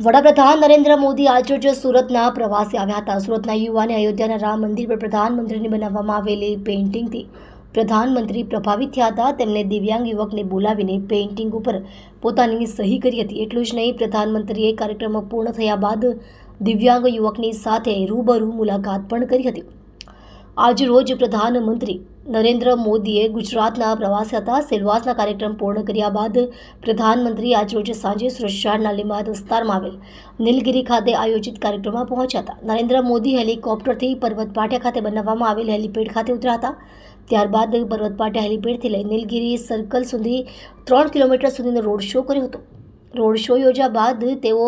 વડાપ્રધાન નરેન્દ્ર મોદી આજરોજ સુરતના પ્રવાસે આવ્યા હતા. સુરતના યુવાને અયોધ્યાના રામ મંદિર પર પ્રધાનમંત્રીની બનાવવામાં આવેલી પેઇન્ટિંગથી પ્રધાનમંત્રી પ્રભાવિત થયા હતા. તેમણે દિવ્યાંગ યુવકને બોલાવીને પેઇન્ટિંગ ઉપર પોતાની સહી કરી હતી. એટલું જ નહીં, પ્રધાનમંત્રીએ કાર્યક્રમ પૂર્ણ થયા બાદ દિવ્યાંગ યુવકની સાથે રૂબરૂ મુલાકાત પણ કરી હતી. આજ રોજ પ્રધાનમંત્રી નરેન્દ્ર મોદીએ ગુજરાતના પ્રવાસે હતા. સેલવાસના કાર્યક્રમ પૂર્ણ કર્યા બાદ પ્રધાનમંત્રી આજ રોજ સાંજે સુરક્ષાના લીમાત વિસ્તારમાં આવેલ નીલગીરી ખાતે આયોજિત કાર્યક્રમમાં પહોંચ્યા હતા. નરેન્દ્ર મોદી હેલિકોપ્ટરથી પર્વત પાટિયા ખાતે બનાવવામાં આવેલ હેલિપેડ ખાતે ઉતર્યા હતા. ત્યારબાદ પર્વત પાટિયા હેલિપેડથી લઈ નીલગીરી સર્કલ સુધી ત્રણ કિલોમીટર સુધીનો રોડ શો કર્યો હતો. રોડ શો યોજ્યા બાદ તેઓ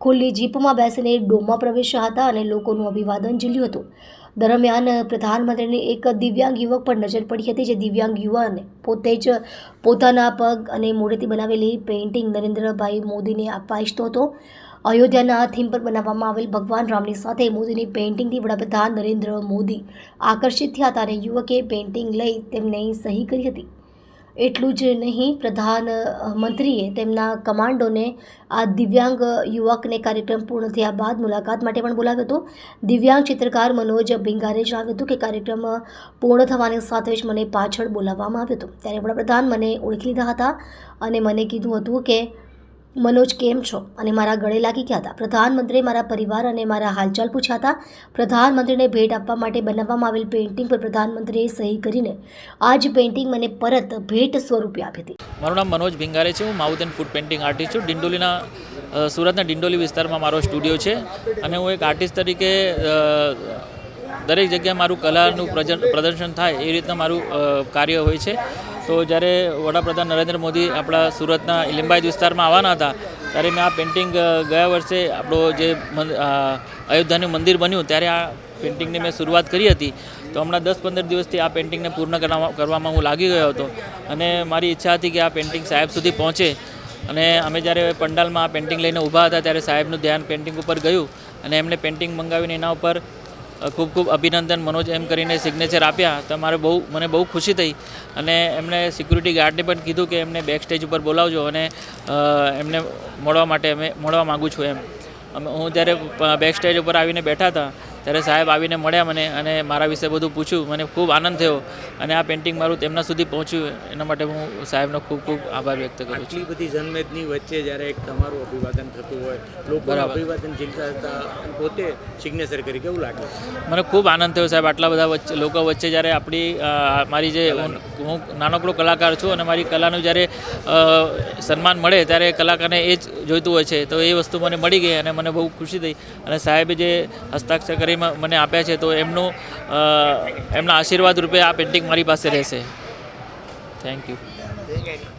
ખુલ્લી જીપમાં બેસીને ડોમમાં પ્રવેશ્યા હતા અને લોકોનું અભિવાદન ઝીલ્યું હતું. દરમિયાન પ્રધાનમંત્રીની એક દિવ્યાંગ યુવક પર નજર પડી હતી, જે દિવ્યાંગ યુવાને પોતે જ પોતાના પગ અને મોઢેથી બનાવેલી પેઇન્ટિંગ નરેન્દ્રભાઈ મોદીને આપવા ઈચ્છતો હતો. અયોધ્યાના થીમ પર બનાવવામાં આવેલ ભગવાન રામની સાથે મોદીની પેઇન્ટિંગથી વડાપ્રધાન નરેન્દ્ર મોદી આકર્ષિત થયા, ત્યારે યુવકે પેઇન્ટિંગ લઈ તેમને સહી કરી હતી. એટલું જ નહીં પ્રધાનમંત્રીએ તેમના કમાન્ડોને આ દિવ્યાંગ યુવકને કાર્યક્રમ પૂર્ણ થયા બાદ મુલાકાત માટે પણ બોલાવ્યો હતો. દિવ્યાંગ ચિત્રકાર મનોજ ભીંગારે જણાવ્યું હતું કે કાર્યક્રમ પૂર્ણ થવાની સાથે જ મને પાછળ બોલાવવામાં આવ્યો હતો. ત્યારે વડાપ્રધાન મને ઓળખી લીધા હતા અને મને કીધું હતું કે મનોજ, કેમ છો? અને મારા ગળે લાગી ગયા હતા. પ્રધાનમંત્રીએ મારા પરિવાર અને મારા હાલચાલ પૂછ્યા હતા. પ્રધાનમંત્રીને ભેટ આપવા માટે બનાવવામાં આવેલ પેઇન્ટિંગ પર પ્રધાનમંત્રીએ સહી કરીને આ જ પેઇન્ટિંગ મને પરત ભેટ સ્વરૂપે આપી હતી. મારું નામ મનોજ ભીંગારે છે. હું mouth and foot painting artist છું. ડિંડોલીના સુરતના ડિંડોલી વિસ્તારમાં મારો સ્ટુડિયો છે. અને હું એક આર્ટિસ્ટ તરીકે દરેક જગ્યાએ મારું કલાનું પ્રદર્શન થાય એ રીતના મારું કાર્ય હોય છે. તો જ્યારે વડાપ્રધાન નરેન્દ્ર મોદી આપણા સુરતના લિંબાયત વિસ્તારમાં આવવાના હતા, ત્યારે મેં આ પેઇન્ટિંગ ગયા વર્ષે આપણો જે અયોધ્યાનું મંદિર બન્યું, ત્યારે આ પેઇન્ટિંગની મેં શરૂઆત કરી હતી. તો હમણાં દસ પંદર દિવસથી આ પેઇન્ટિંગને પૂર્ણ કરવા- કરવામાં હું લાગી ગયો હતો. અને મારી ઈચ્છા હતી કે આ પેઇન્ટિંગ સાહેબ સુધી પહોંચે. અને અમે જ્યારે પંડાલમાં આ પેઇન્ટિંગ લઈને ઊભા હતા, ત્યારે સાહેબનું ધ્યાન પેઇન્ટિંગ ઉપર ગયું. અને એમણે પેઇન્ટિંગ મંગાવીને એના ઉપર ખૂબ ખૂબ અભિનંદન મનોજ એમ કરીને સિગ્નેચર આપ્યા. તો મારે બહુ, મને બહુ ખુશી થઈ અને એમણે સિક્યુરિટી ગાર્ડને પણ કીધું કે એમને બેક સ્ટેજ ઉપર બોલાવજો અને એમને મળવા માટે અમે, મળવા માગું છું એમ. અમે, હું જ્યારે બેક સ્ટેજ ઉપર આવીને બેઠા હતા ત્યારે સાહેબ આવીને મળ્યા મને અને મારા વિશે બધું પૂછ્યું. મને ખૂબ આનંદ થયો અને આ પેઇન્ટિંગ મારું તેમના સુધી પહોંચ્યું. એના માટે હું સાહેબનો ખૂબ ખૂબ આભાર વ્યક્ત કરું છું. બધી જનમેદની વચ્ચે જ્યારે એક તમારું અભિવાદન થતું હોય લોકો અભિવાદન ઝીલતા હતા પોતે સિગ્નેચર કરી કેવું લાગે? મને ખૂબ આનંદ થયો સાહેબ આટલા બધા વચ્ચે લોકો વચ્ચે જ્યારે આપણી મારી જે હું નાનકડો કલાકાર છું અને મારી કલાનું જ્યારે સન્માન મળે ત્યારે કલાકારને એ જ જોઈતું હોય છે. તો એ વસ્તુ મને મળી ગઈ અને મને બહુ ખુશી થઈ. અને સાહેબે જે હસ્તાક્ષર કરી મને આપ્યા છે, તો એમનું એમના આશીર્વાદ રૂપે આ પેઇન્ટિંગ મારી પાસે રહેશે. Thank you